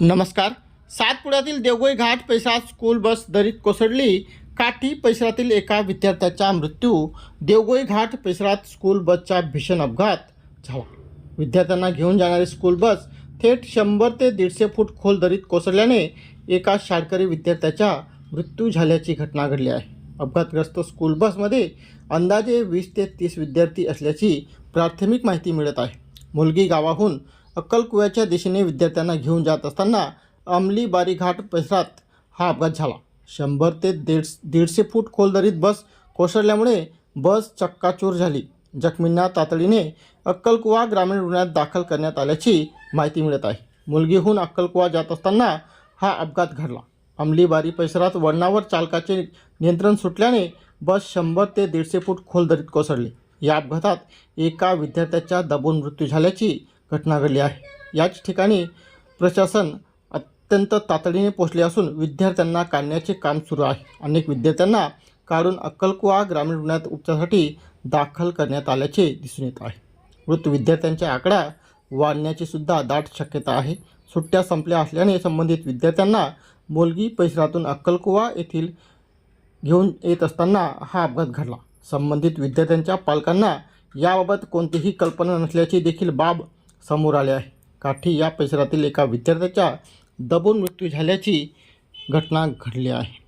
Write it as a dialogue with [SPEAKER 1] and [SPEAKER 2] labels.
[SPEAKER 1] नमस्कार. सातपुड्यातील देवगोई घाट परिसरात school bus दरीत कोसळली. काठी परिसरातील एका विद्यार्थ्याचा मृत्यू. देवगोई घाट परिसरात स्कूल बसचा भीषण अपघात झाला. विद्यार्थ्यांना घेऊन जाणारी स्कूल बस थेट शंभर ते दीडशे फूट खोल दरीत कोसळल्याने एका शाळकरी विद्यार्थ्याचा मृत्यू झाल्याची घटना घडली आहे. अपघातग्रस्त स्कूल बसमध्ये अंदाजे वीस ते तीस विद्यार्थी असल्याची प्राथमिक माहिती मिळत आहे. मुलगी गावाहून अक्कलकुव्याच्या दिशेने विद्यार्थ्यांना घेऊन जात असताना अंमली बारीघाट परिसरात हा अपघात झाला. शंभर ते दीड दीडशे फूट खोल दरीत बस कोसळल्यामुळे बस चक्काचूर झाली. जखमींना तातडीने अक्कलकुवा ग्रामीण रुग्णालयात दाखल करण्यात आल्याची माहिती मिळत आहे. मुलगीहून अक्कलकुवा जात असताना हा अपघात घडला. अंमलीबारी परिसरात वळणावर चालकाचे नियंत्रण सुटल्याने बस शंभर ते दीडशे फूट खोल दरीत कोसळली. या अपघातात एका विद्यार्थ्याचा दबून मृत्यू झाल्याची घटना घडली आहे. याच ठिकाणी प्रशासन अत्यंत तातडीने पोचले असून विद्यार्थ्यांना काढण्याचे काम सुरू आहे. अनेक विद्यार्थ्यांना काढून अक्कलकुवा ग्रामीण रुग्णालयात उपचारासाठी दाखल करण्यात आल्याचे दिसून येत आहे. मृत विद्यार्थ्यांचा आकडा वाढण्याची सुद्धा दाट शक्यता आहे. सुट्ट्या संपल्या असल्याने संबंधित विद्यार्थ्यांना मोलगी परिसरातून अक्कलकुवा येथील घेऊन येत असताना हा अपघात घडला. संबंधित विद्यार्थ्यांच्या पालकांना याबाबत कोणतीही कल्पना नसल्याची देखील बाब समोर आले आहे. काठी या परिसरातील एका विद्यार्थ्याचा दबून मृत्यू झाल्याची घटना घडली आहे.